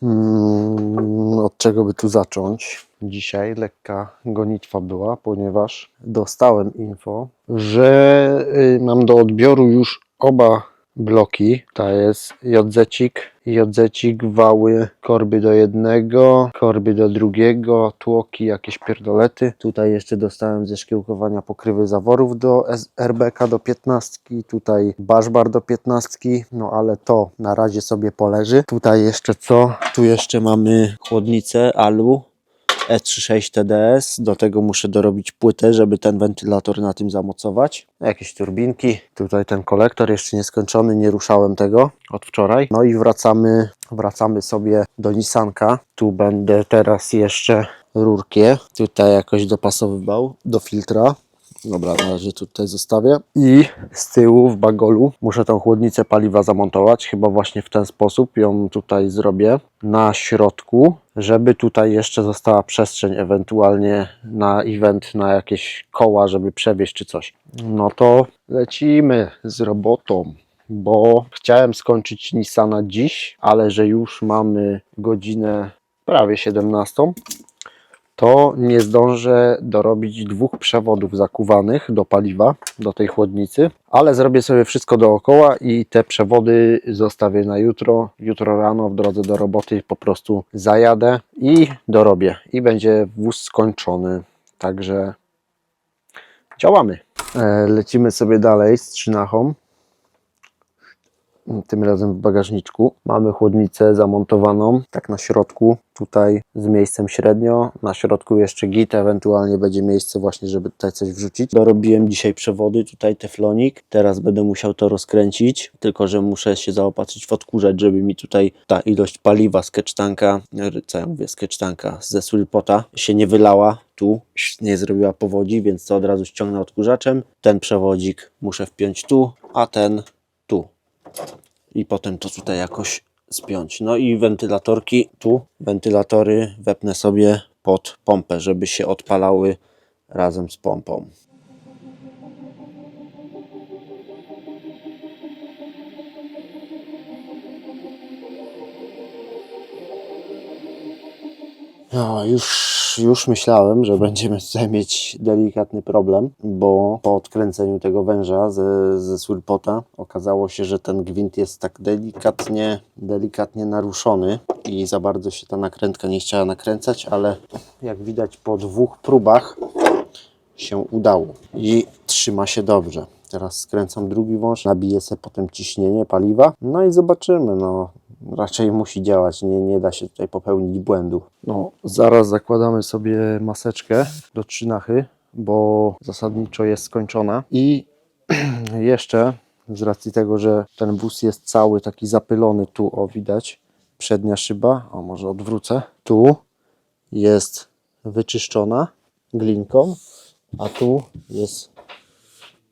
Hmm, od czego by tu zacząć? Dzisiaj lekka gonitwa była, ponieważ dostałem info, że y, mam do odbioru już oba bloki. To jest JZ-cik i JZ-cik, wały, korby do jednego, korby do drugiego, tłoki, jakieś pierdolety. Tutaj jeszcze dostałem ze szkiełkowania pokrywy zaworów do RBK do 15, tutaj baszbar do 15, no ale to na razie sobie poleży. Tutaj jeszcze co? Tu jeszcze mamy chłodnicę alu E36 TDS. Do tego muszę dorobić płytę, żeby ten wentylator na tym zamocować. Jakieś turbinki. Tutaj ten kolektor jeszcze nieskończony, nie ruszałem tego od wczoraj. No i wracamy, wracamy sobie do Nissanka. Tu będę teraz jeszcze rurkie. Tutaj jakoś dopasowywał do filtra. Dobra, na razie tutaj zostawię. I z tyłu w bagolu muszę tą chłodnicę paliwa zamontować. Chyba właśnie w ten sposób ją tutaj zrobię. Na środku, żeby tutaj jeszcze została przestrzeń ewentualnie na event, na jakieś koła, żeby przewieźć czy coś. No to lecimy z robotą. Bo chciałem skończyć Nissana dziś, ale że już mamy godzinę prawie 17, to nie zdążę dorobić dwóch przewodów zakuwanych do paliwa, do tej chłodnicy, ale zrobię sobie wszystko dookoła i te przewody zostawię na jutro. Jutro rano w drodze do roboty po prostu zajadę i dorobię i będzie wóz skończony. Także działamy. E, Lecimy sobie dalej z trzynachą tym razem w bagażniczku. Mamy chłodnicę zamontowaną, tak na środku, tutaj z miejscem średnio, na środku jeszcze git, ewentualnie będzie miejsce właśnie, żeby tutaj coś wrzucić. Dorobiłem dzisiaj przewody, tutaj teflonik, teraz będę musiał to rozkręcić, tylko że muszę się zaopatrzyć w odkurzacz, żeby mi tutaj ta ilość paliwa z kecztanka, co ja mówię, z kecztanka, ze swillpota się nie wylała, tu nie zrobiła powodzi, więc to od razu ściągnę odkurzaczem. Ten przewodzik muszę wpiąć tu, a ten tu i potem to tutaj jakoś spiąć. No i wentylatorki tu, wentylatory wepnę sobie pod pompę, żeby się odpalały razem z pompą. No, już, już myślałem, że będziemy tutaj mieć delikatny problem, bo po odkręceniu tego węża ze, ze Swillpota okazało się, że ten gwint jest tak delikatnie, delikatnie naruszony i za bardzo się ta nakrętka nie chciała nakręcać, ale jak widać po dwóch próbach się udało i trzyma się dobrze. Teraz skręcam drugi wąż, nabiję sobie potem ciśnienie paliwa, no i zobaczymy. No, raczej musi działać, nie, nie da się tutaj popełnić błędu. No, zaraz zakładamy sobie maseczkę do trzynachy, bo zasadniczo jest skończona i jeszcze z racji tego, że ten wóz jest cały taki zapylony, tu o widać, przednia szyba, o może odwrócę, tu jest wyczyszczona glinką, a tu jest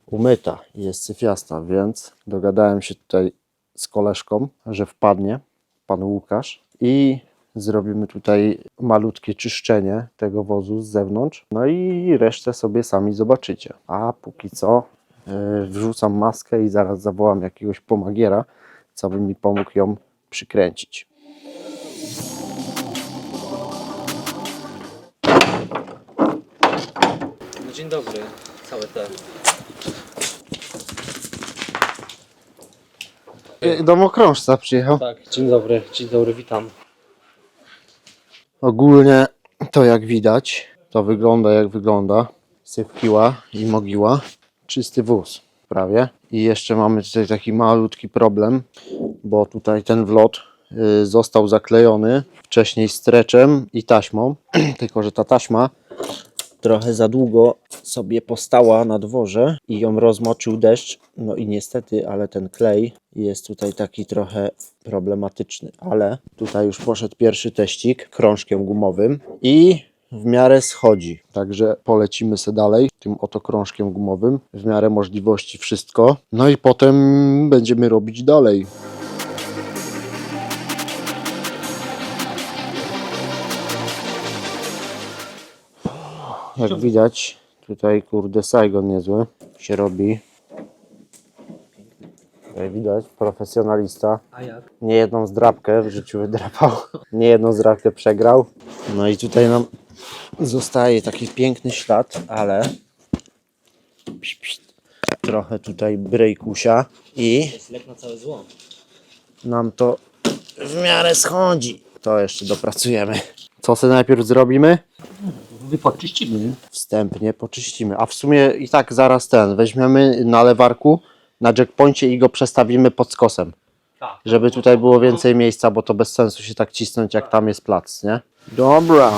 umyta jest syfiasta, więc dogadałem się tutaj z koleżką, że wpadnie pan Łukasz i zrobimy tutaj malutkie czyszczenie tego wozu z zewnątrz. No i resztę sobie sami zobaczycie. A póki co yy, wrzucam maskę i zaraz zawołam jakiegoś pomagiera, co by mi pomógł ją przykręcić. No dzień dobry, całe te. Yy, Domokrążca przyjechał. Tak, dzień dobry, dzień dobry, witam. Ogólnie to jak widać, to wygląda jak wygląda. Sypkiła i mogiła. Czysty wóz prawie. I jeszcze mamy tutaj taki malutki problem, bo tutaj ten wlot y, został zaklejony wcześniej streczem i taśmą. Tylko, że ta taśma trochę za długo sobie postała na dworze i ją rozmoczył deszcz. No i niestety, ale ten klej jest tutaj taki trochę problematyczny. Ale tutaj już poszedł pierwszy teścik krążkiem gumowym i w miarę schodzi. Także polecimy sobie dalej tym oto krążkiem gumowym. W miarę możliwości wszystko. No i potem będziemy robić dalej. Jak widać, tutaj kurde Saigon niezły się robi. Jak widać, profesjonalista. A jak? Nie jedną zdrabkę w życiu wydrapał. Nie jedną zdrabkę przegrał. No i tutaj nam zostaje taki piękny ślad, ale psz, psz, trochę tutaj brejkusia i To jest lek na całe zło. nam to w miarę schodzi. To jeszcze dopracujemy. Co sobie najpierw zrobimy? Wypoczyścimy. Wstępnie poczyścimy. A w sumie i tak zaraz ten weźmiemy na lewarku na jackpoincie i go przestawimy pod skosem. Tak. Żeby tutaj było więcej miejsca, bo to bez sensu się tak cisnąć, jak tam jest plac, nie? Dobra.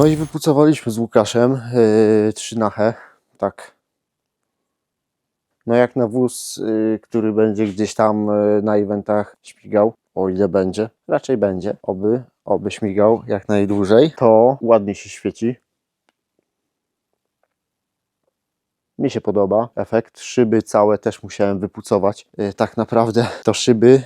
No i wypucowaliśmy z Łukaszem yy, trzy nachę. Tak. No jak na wóz, yy, który będzie gdzieś tam yy, na eventach śmigał, o ile będzie, raczej będzie, oby, oby śmigał jak najdłużej, to ładnie się świeci. Mi się podoba efekt. Szyby całe też musiałem wypucować. Yy, tak naprawdę to szyby,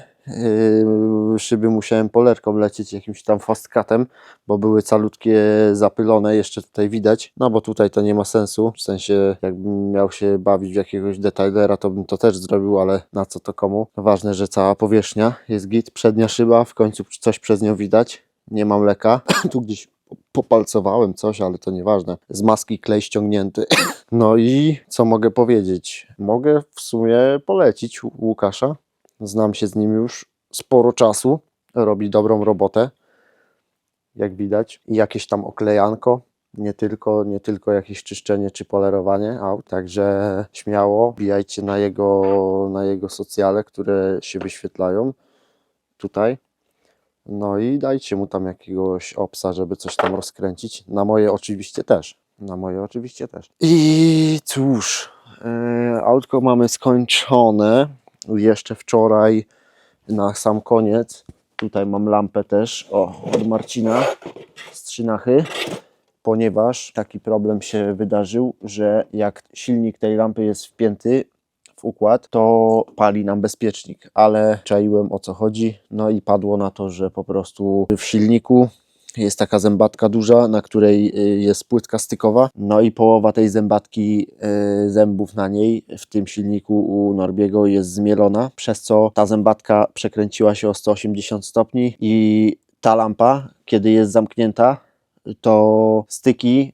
szyby musiałem polerką lecieć jakimś tam fastcutem, bo były calutkie zapylone, jeszcze tutaj widać. No bo tutaj to nie ma sensu. W sensie, jakbym miał się bawić w jakiegoś detailera, to bym to też zrobił, ale na co to komu? Ważne, że cała powierzchnia jest git. Przednia szyba, w końcu coś przez nią widać. Nie mam leka. tu gdzieś popalcowałem coś, ale to nieważne. Z maski klej ściągnięty. No i co mogę powiedzieć? Mogę w sumie polecić Łukasza. Znam się z nim już sporo czasu. Robi dobrą robotę jak widać. I jakieś tam oklejanko, nie tylko, nie tylko jakieś czyszczenie czy polerowanie aut. Także śmiało wbijajcie na jego, na jego socjale, które się wyświetlają tutaj. No i dajcie mu tam jakiegoś opsa, żeby coś tam rozkręcić. Na moje oczywiście też. Na moje oczywiście też. I cóż, yy, autko mamy skończone. Jeszcze wczoraj na sam koniec. Tutaj mam lampę też, o, od Marcina z Trzynachy, ponieważ taki problem się wydarzył, że jak silnik tej lampy jest wpięty w układ, to pali nam bezpiecznik, ale czaiłem o co chodzi, no i padło na to, że po prostu w silniku jest taka zębatka duża, na której y, jest płytka stykowa, no i połowa tej zębatki y, zębów na niej w tym silniku u Norbiego jest zmielona, przez co ta zębatka przekręciła się o 180 stopni i ta lampa, kiedy jest zamknięta, to styki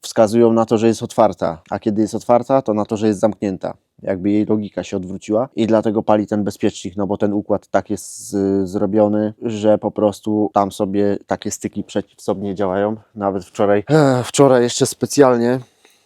wskazują na to, że jest otwarta, a kiedy jest otwarta, to na to, że jest zamknięta. Jakby jej logika się odwróciła i dlatego pali ten bezpiecznik, no bo ten układ tak jest zrobiony, że po prostu tam sobie takie styki przeciwsobnie działają. Nawet wczoraj, e, wczoraj jeszcze specjalnie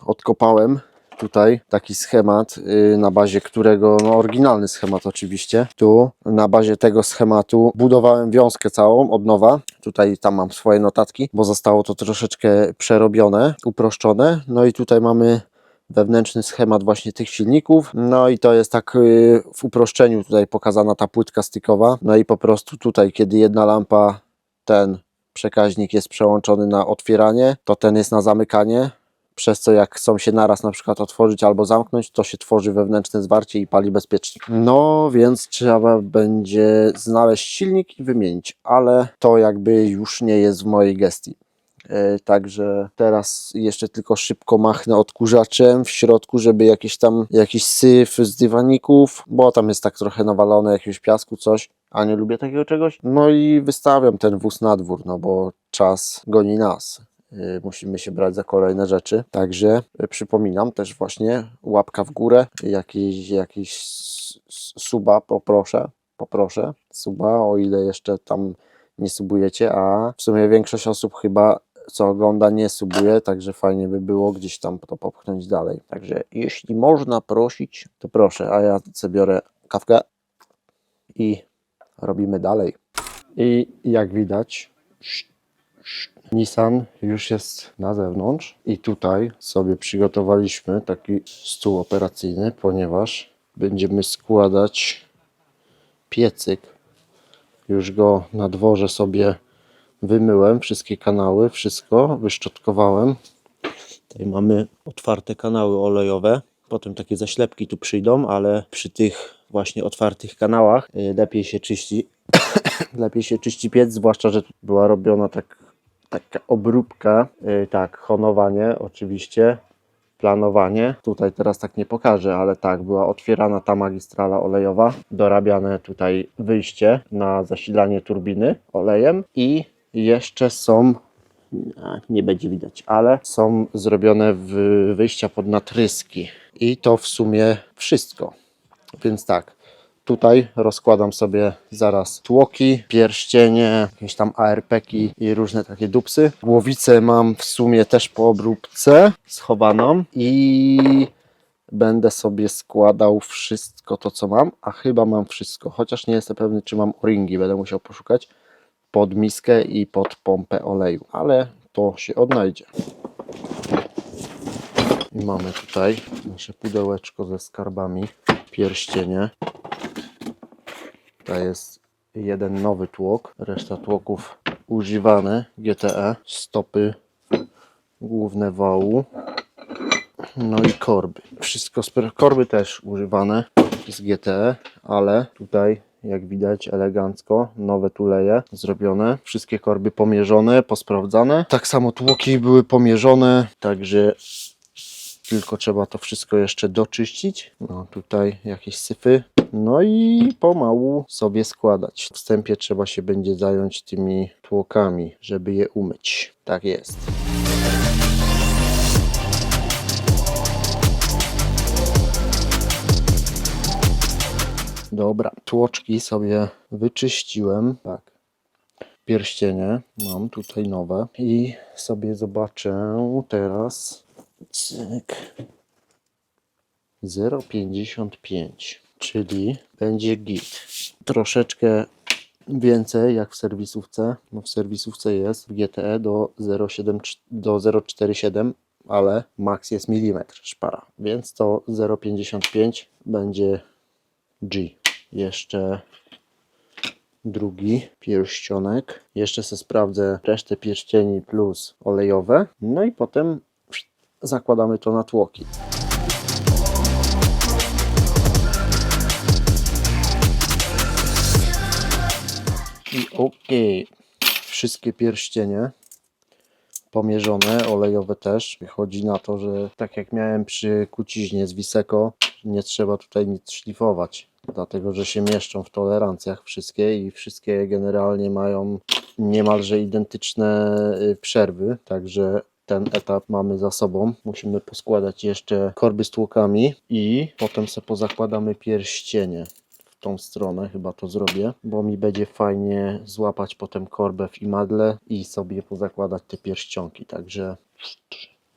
odkopałem tutaj taki schemat, y, na bazie którego, no oryginalny schemat oczywiście, tu na bazie tego schematu budowałem wiązkę całą od nowa, tutaj tam mam swoje notatki, bo zostało to troszeczkę przerobione, uproszczone, no i tutaj mamy wewnętrzny schemat właśnie tych silników, no i to jest tak y, w uproszczeniu tutaj pokazana ta płytka stykowa, no i po prostu tutaj, kiedy jedna lampa, ten przekaźnik jest przełączony na otwieranie, to ten jest na zamykanie, przez co jak chcą się naraz na przykład otworzyć albo zamknąć, to się tworzy wewnętrzne zwarcie i pali bezpiecznie. No więc trzeba będzie znaleźć silnik i wymienić, ale to jakby już nie jest w mojej gestii. E, Także teraz jeszcze tylko szybko machnę odkurzaczem w środku, żeby jakieś tam jakiś syf z dywaników, bo tam jest tak trochę nawalone jakiegoś piasku, coś, a nie lubię takiego czegoś. No i wystawiam ten wóz na dwór, no bo czas goni nas. Y, Musimy się brać za kolejne rzeczy. Także y, przypominam też właśnie łapka w górę, jakiś, jakiś suba poproszę, poproszę suba, o ile jeszcze tam nie subujecie, a w sumie większość osób chyba co ogląda nie subuje, także fajnie by było gdzieś tam to popchnąć dalej. Także jeśli można prosić, to proszę, a ja sobie biorę kawkę i robimy dalej. I jak widać, Nissan już jest na zewnątrz i tutaj sobie przygotowaliśmy taki stół operacyjny, ponieważ będziemy składać piecyk. Już go na dworze sobie wymyłem, wszystkie kanały, wszystko wyszczotkowałem. Tutaj mamy otwarte kanały olejowe. Potem takie zaślepki tu przyjdą, ale przy tych właśnie otwartych kanałach y, lepiej się czyści lepiej się czyści piec, zwłaszcza, że była robiona tak, taka obróbka, yy, tak, honowanie oczywiście, planowanie. Tutaj teraz tak nie pokażę, ale tak, była otwierana ta magistrala olejowa, dorabiane tutaj wyjście na zasilanie turbiny olejem i jeszcze są nie będzie widać, ale są zrobione wyjścia pod natryski. I to w sumie wszystko. Więc tak, tutaj rozkładam sobie zaraz tłoki, pierścienie, jakieś tam ARP-ki i różne takie dupsy. Głowicę mam w sumie też po obróbce schowaną i będę sobie składał wszystko to, co mam, a chyba mam wszystko, chociaż nie jestem pewny, czy mam o-ringi, będę musiał poszukać pod miskę i pod pompę oleju, ale to się odnajdzie. I mamy tutaj nasze pudełeczko ze skarbami, pierścienie. To jest jeden nowy tłok, reszta tłoków używane, GTE, stopy główne wału, no i korby. Wszystko, korby też używane z GTE, ale tutaj jak widać elegancko, nowe tuleje zrobione, wszystkie korby pomierzone, posprawdzane. Tak samo tłoki były pomierzone, także tylko trzeba to wszystko jeszcze doczyścić. No tutaj jakieś syfy. No i pomału sobie składać. Wstępie trzeba się będzie zająć tymi tłokami, żeby je umyć. Tak jest. Dobra, tłoczki sobie wyczyściłem. Tak. Pierścienie mam tutaj nowe i sobie zobaczę teraz. Cyk. 0,55, czyli będzie git. Troszeczkę więcej jak w serwisówce. No w serwisówce jest w GTE do 0,7 do 0,47, ale max jest milimetr szpara, więc to 0,55 będzie G. Jeszcze drugi pierścionek. Jeszcze sobie sprawdzę resztę pierścieni plus olejowe. No i potem zakładamy to na tłoki. I okej, wszystkie pierścienie pomierzone, olejowe też. Wychodzi na to, że tak jak miałem przy kuciźnie z Wiseco, nie trzeba tutaj nic szlifować, dlatego że się mieszczą w tolerancjach wszystkie i wszystkie generalnie mają niemalże identyczne y, przerwy, także ten etap mamy za sobą. Musimy poskładać jeszcze korby z tłokami i potem sobie pozakładamy pierścienie w tą stronę, chyba to zrobię, bo mi będzie fajnie złapać potem korbę w imadle i sobie pozakładać te pierścionki, także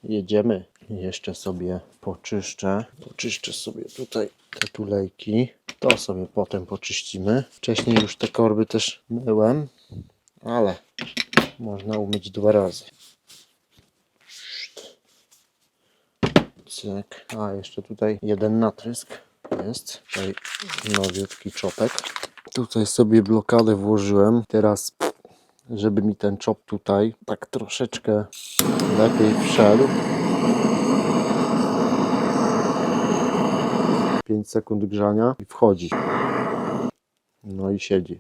jedziemy. Jeszcze sobie poczyszczę, poczyszczę sobie tutaj te tulejki, to sobie potem poczyścimy. Wcześniej już te korby też myłem, ale można umyć dwa razy. Cyk. A, jeszcze tutaj jeden natrysk jest. Tutaj nowiutki czopek. Tutaj sobie blokadę włożyłem. Teraz, żeby mi ten czop tutaj tak troszeczkę lepiej wszedł, 5 sekund grzania i wchodzi. No i siedzi.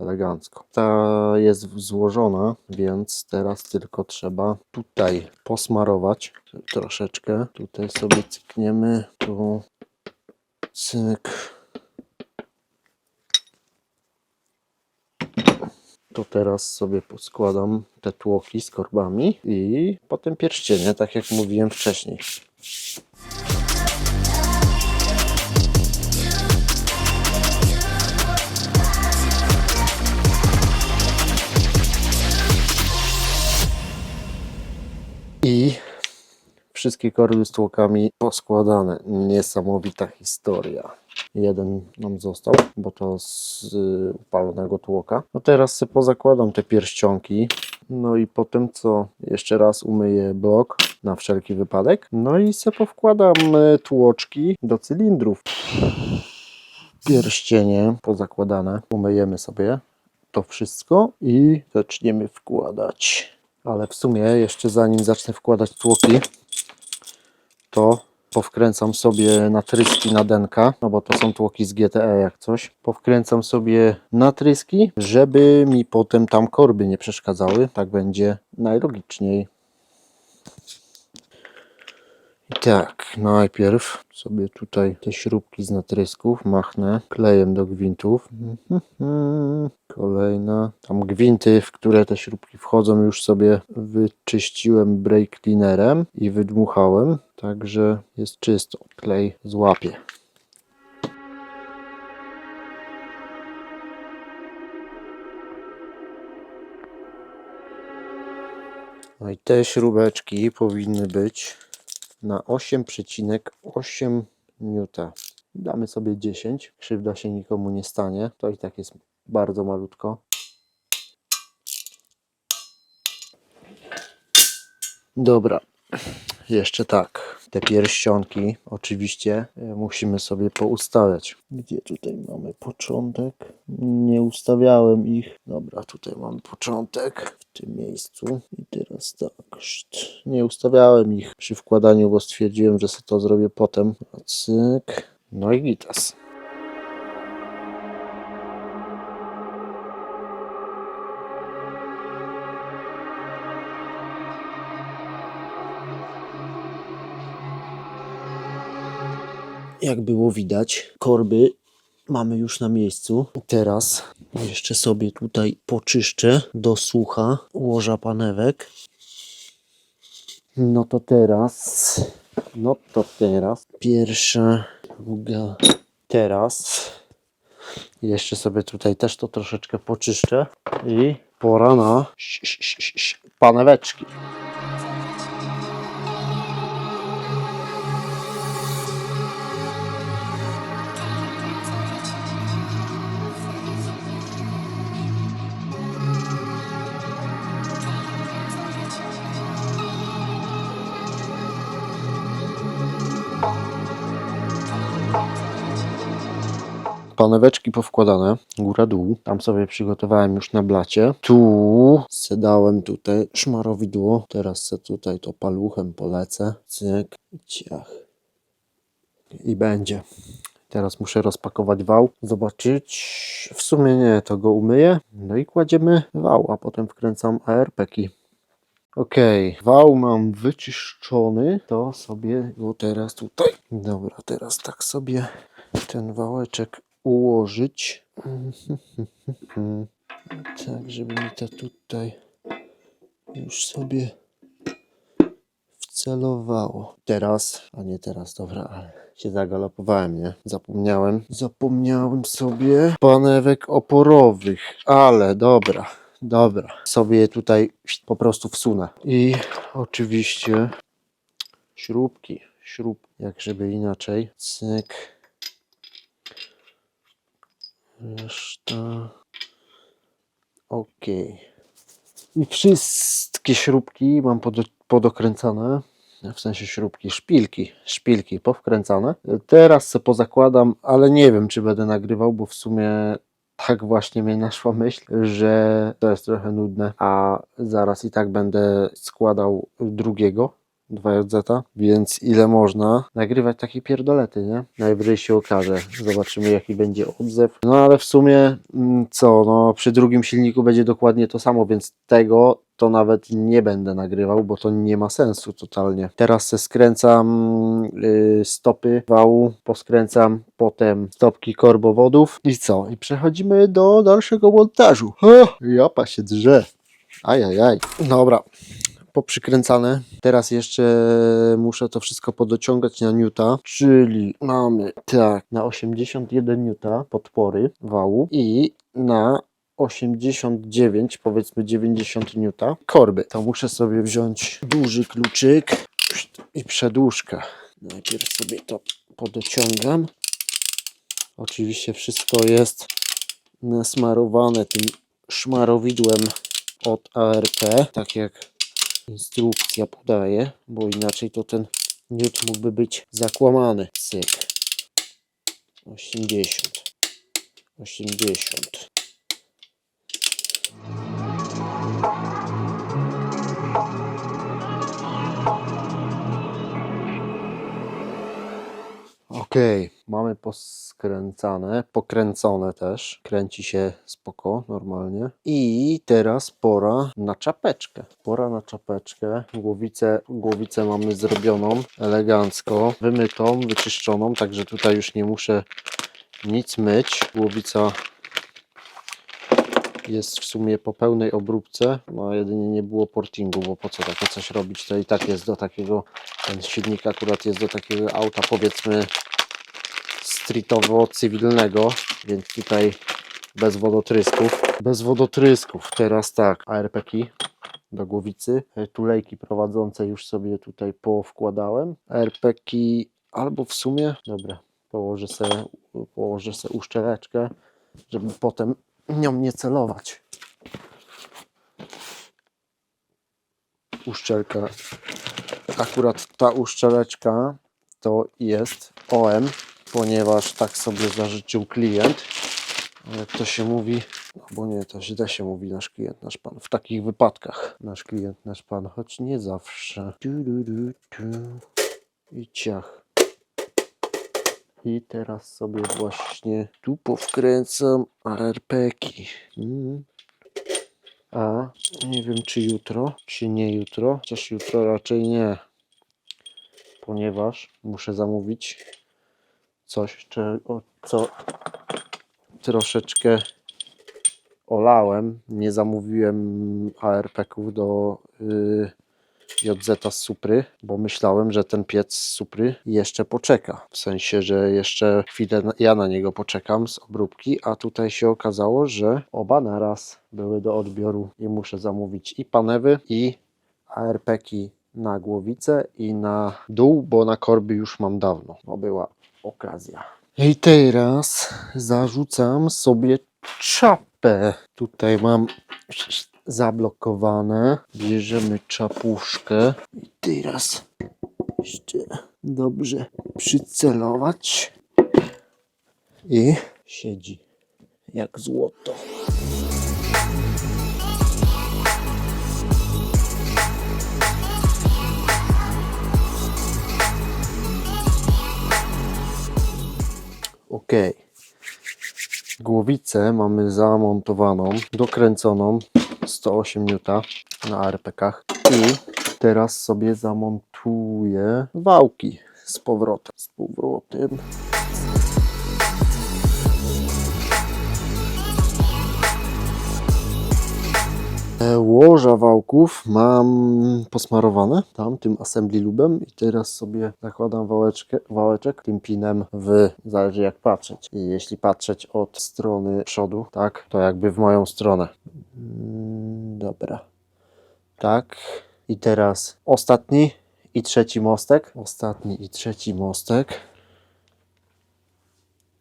Elegancko. Ta jest złożona, więc teraz tylko trzeba tutaj posmarować troszeczkę. Tutaj sobie cykniemy. Tu cyk. To teraz sobie poskładam te tłoki z korbami i potem pierścienie, tak jak mówiłem wcześniej. I wszystkie korby z tłokami poskładane. Niesamowita historia. Jeden nam został, bo to z y, upalonego tłoka. No teraz sobie pozakładam te pierścionki. No i potem co? Jeszcze raz umyję blok na wszelki wypadek. No i sobie powkładam y, tłoczki do cylindrów. Pierścienie pozakładane. Umyjemy sobie to wszystko i zaczniemy wkładać. Ale w sumie jeszcze zanim zacznę wkładać tłoki, to powkręcam sobie natryski na denka, no bo to są tłoki z GTE jak coś. Powkręcam sobie natryski, żeby mi potem tam korby nie przeszkadzały. Tak będzie najlogiczniej. I tak, najpierw sobie tutaj te śrubki z natrysków machnę klejem do gwintów. Kolejna. Tam gwinty, w które te śrubki wchodzą, już sobie wyczyściłem brake cleanerem i wydmuchałem, także jest czysto. Klej złapie. No i te śrubeczki powinny być na 8,8 Newta. Damy sobie 10. Krzywda się nikomu nie stanie. To i tak jest bardzo malutko. Dobra. Jeszcze tak. Te pierścionki oczywiście e, musimy sobie poustawiać. Gdzie tutaj mamy początek? Nie ustawiałem ich. Dobra, tutaj mamy początek w tym miejscu. I teraz tak. Nie ustawiałem ich przy wkładaniu, bo stwierdziłem, że sobie to zrobię potem. Cyk. No i gitas. Jak było widać, korby mamy już na miejscu. Teraz jeszcze sobie tutaj poczyszczę do sucha łoża panewek. No to teraz, no to teraz, pierwsza, druga, teraz. Jeszcze sobie tutaj też to troszeczkę poczyszczę i pora na paneweczki. Paneweczki powkładane, góra dół. Tam sobie przygotowałem już na blacie. Tu sedałem tutaj szmarowidło. Teraz se tutaj to paluchem polecę. Cyk, ciach. I będzie. Teraz muszę rozpakować wał, zobaczyć. W sumie nie, to go umyję. No i kładziemy wał, a potem wkręcam ARP-ki. Okej, wał mam wyczyszczony, to sobie go teraz tutaj. Dobra, teraz tak sobie ten wałeczek ułożyć. Tak, żeby mi to tutaj już sobie wcelowało. Teraz, a nie teraz, dobra, ale się zagalopowałem, nie? Zapomniałem. Zapomniałem sobie panewek oporowych, ale dobra. Dobra, sobie je tutaj po prostu wsunę. I oczywiście śrubki, śrub, jak żeby inaczej. Cyk. Reszta. Ok. I wszystkie śrubki mam pod, podokręcane. W sensie śrubki, szpilki, szpilki powkręcane. Teraz se pozakładam, ale nie wiem, czy będę nagrywał, bo w sumie tak właśnie mnie naszła myśl, że to jest trochę nudne, a zaraz i tak będę składał drugiego 2JZ, więc ile można nagrywać takie pierdolety, nie? Najwyżej się okaże. Zobaczymy jaki będzie odzew. No ale w sumie mm, co, no przy drugim silniku będzie dokładnie to samo, więc tego to nawet nie będę nagrywał, bo to nie ma sensu totalnie. Teraz se skręcam y, stopy wału, poskręcam potem stopki korbowodów i co? I przechodzimy do dalszego montażu. O, japa się drze. Ajajaj. Dobra, poprzykręcane. Teraz jeszcze muszę to wszystko podociągać na Newta, czyli mamy tak, na 81 Newta podpory wału i na 89, powiedzmy 90 Newta korby. To muszę sobie wziąć duży kluczyk i przedłużkę. Najpierw sobie to podociągam. Oczywiście wszystko jest nasmarowane tym szmarowidłem od ARP, tak jak instrukcja podaje, bo inaczej to ten newt mógłby być zakłamany. Syk. 80. 80. Okej, mamy poskręcane, pokręcone też. Kręci się spoko, normalnie. I teraz pora na czapeczkę. Pora na czapeczkę. Głowicę, głowicę mamy zrobioną elegancko, wymytą, wyczyszczoną, także tutaj już nie muszę nic myć. Głowica jest w sumie po pełnej obróbce, no jedynie nie było portingu, bo po co takie coś robić, to i tak jest do takiego, ten silnik akurat jest do takiego auta powiedzmy streetowo-cywilnego, więc tutaj bez wodotrysków. Bez wodotrysków, teraz tak, ARP-ki do głowicy, E, tulejki prowadzące już sobie tutaj powkładałem, ARP-ki albo w sumie, dobra, położę sobie, położę sobie uszczeleczkę, żeby potem nią nie celować. Uszczelka. Akurat ta uszczeleczka to jest OM, ponieważ tak sobie zażyczył klient. Jak to się mówi, bo nie, to źle się mówi nasz klient, nasz pan. W takich wypadkach nasz klient, nasz pan, choć nie zawsze. I ciach. I teraz sobie właśnie tu powkręcam ARP-ki. Mm. A nie wiem czy jutro, czy nie jutro. Chociaż jutro raczej nie. Ponieważ muszę zamówić coś, czy, co troszeczkę olałem. Nie zamówiłem ARP-ków do y, JZ z Supry, bo myślałem, że ten piec z Supry jeszcze poczeka. W sensie, że jeszcze chwilę ja na niego poczekam z obróbki, a tutaj się okazało, że oba naraz były do odbioru i muszę zamówić i panewy, i ARP-ki na głowicę i na dół, bo na korby już mam dawno. To była okazja. I teraz zarzucam sobie czapę. Tutaj mam zablokowane. Bierzemy czapuszkę i teraz jeszcze dobrze przycelować i siedzi jak złoto. Ok. Głowicę mamy zamontowaną, dokręconą 108 N na RPKach i teraz sobie zamontuję wałki z powrotem. Z powrotem. Łoża wałków mam posmarowane tam tym assembly lubem i teraz sobie zakładam wałeczkę, wałeczek pinem w, zależy jak patrzeć. I jeśli patrzeć od strony przodu, tak, to jakby w moją stronę. Mm, Dobra. Tak. I teraz ostatni i trzeci mostek. Ostatni i trzeci mostek.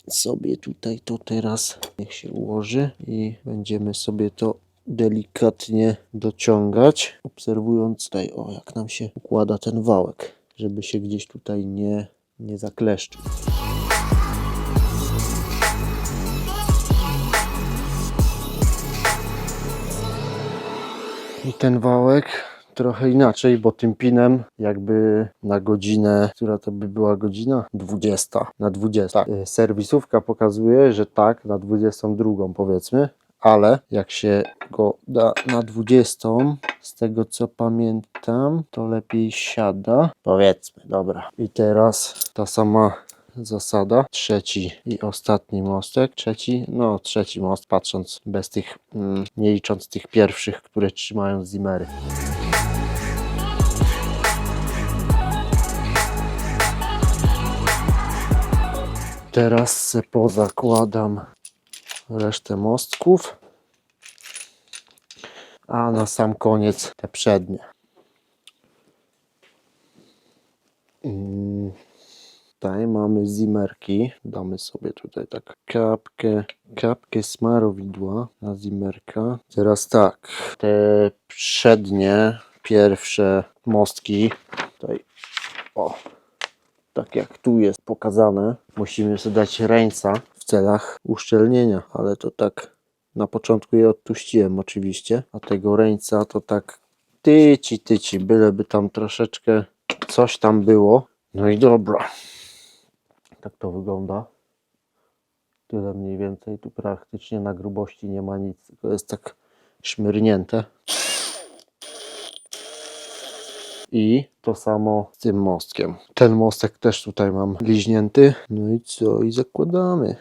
Sobie tutaj to teraz niech się ułoży i będziemy sobie to delikatnie dociągać, obserwując tutaj, o jak nam się układa ten wałek, żeby się gdzieś tutaj nie, nie zakleszczył. I ten wałek trochę inaczej, bo tym pinem jakby na godzinę, która to by była godzina? 20. Na 20. Y, Serwisówka pokazuje, że tak, na 22 powiedzmy, ale jak się go da na 20, z tego co pamiętam, to lepiej siada. Powiedzmy, dobra. I teraz ta sama zasada. Trzeci i ostatni mostek. Trzeci, no trzeci most, patrząc bez tych, mm, nie licząc tych pierwszych, które trzymają zimery. Teraz se pozakładam resztę mostków. A na sam koniec te przednie. Mm, Tutaj mamy zimerki. Damy sobie tutaj tak kapkę, kapkę smarowidła na zimerka. Teraz tak, te przednie, pierwsze mostki. Tutaj, o, tak jak tu jest pokazane, musimy sobie dać ręca celach uszczelnienia, ale to tak na początku je odtuściłem oczywiście, a tego ręca to tak tyci, tyci, byleby tam troszeczkę coś tam było. No i dobra. Tak to wygląda. Tyle mniej więcej. Tu praktycznie na grubości nie ma nic, tylko jest tak szmyrnięte. I to samo z tym mostkiem. Ten mostek też tutaj mam liźnięty. No i co? I zakładamy.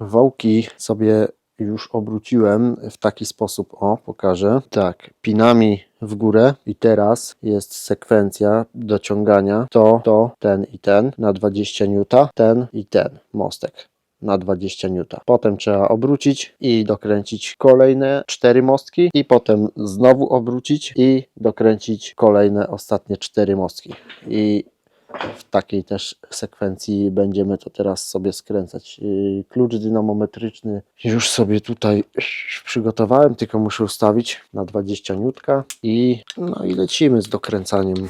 Wałki sobie już obróciłem w taki sposób. O, pokażę. Tak, pinami w górę i teraz jest sekwencja dociągania. To, to, ten i ten na 20 N, ten i ten mostek na 20 N. Potem trzeba obrócić i dokręcić kolejne cztery mostki i potem znowu obrócić i dokręcić kolejne ostatnie cztery mostki. I w takiej też sekwencji będziemy to teraz sobie skręcać. Yy, Klucz dynamometryczny już sobie tutaj przygotowałem, tylko muszę ustawić na 20 N i no i lecimy z dokręcaniem.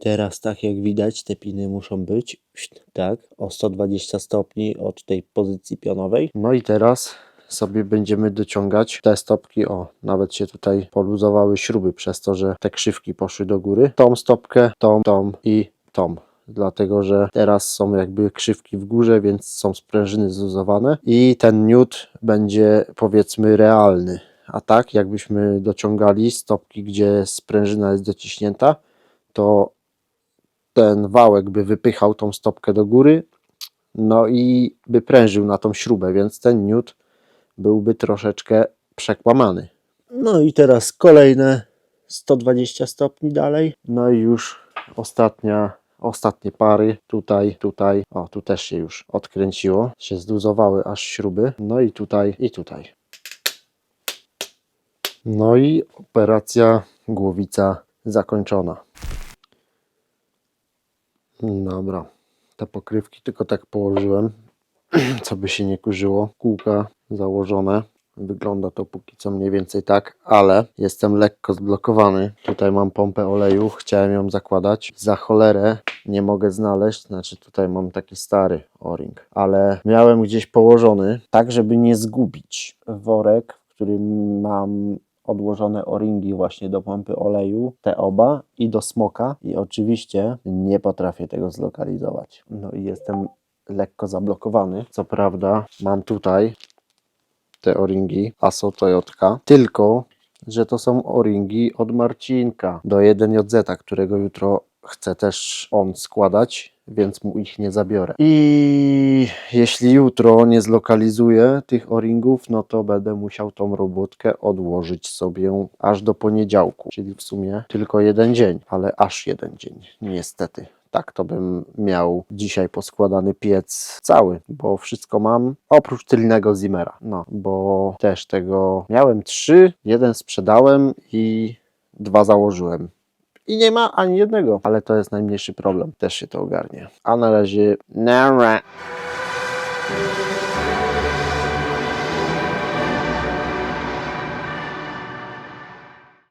Teraz tak jak widać te piny muszą być tak o 120 stopni od tej pozycji pionowej. No i teraz sobie będziemy dociągać te stopki. O, nawet się tutaj poluzowały śruby przez to, że te krzywki poszły do góry. Tą stopkę, tą, tą i tą. Dlatego, że teraz są jakby krzywki w górze, więc są sprężyny zluzowane i ten niut będzie powiedzmy realny. A tak, jakbyśmy dociągali stopki, gdzie sprężyna jest dociśnięta, to ten wałek by wypychał tą stopkę do góry, no i by prężył na tą śrubę, więc ten niut byłby troszeczkę przekłamany. No i teraz kolejne 120 stopni dalej. No i już ostatnia, ostatnie pary tutaj, tutaj. O, tu też się już odkręciło, się zluzowały aż śruby. No i tutaj, i tutaj. No i operacja głowica zakończona. Dobra, te pokrywki tylko tak położyłem, co by się nie kurzyło. Kółka założone. Wygląda to póki co mniej więcej tak, ale jestem lekko zblokowany. Tutaj mam pompę oleju, chciałem ją zakładać. Za cholerę nie mogę znaleźć, znaczy tutaj mam taki stary o-ring, ale miałem gdzieś położony, tak żeby nie zgubić. Worek, w którym mam odłożone o-ringi właśnie do pompy oleju, te oba i do smoka i oczywiście nie potrafię tego zlokalizować. No i jestem lekko zablokowany. Co prawda mam tutaj te o-ringi ASO Toyotka, tylko że to są o-ringi od Marcinka do 1JZ, którego jutro chce też on składać, więc mu ich nie zabiorę. I jeśli jutro nie zlokalizuję tych o-ringów, no to będę musiał tą robótkę odłożyć sobie aż do poniedziałku, czyli w sumie tylko jeden dzień, ale aż jeden dzień, niestety. Tak, to bym miał dzisiaj poskładany piec cały, bo wszystko mam oprócz tylnego Zimmera. No, bo też tego miałem trzy, jeden sprzedałem i dwa założyłem. I nie ma ani jednego, ale to jest najmniejszy problem. Też się to ogarnie. A na razie, nara.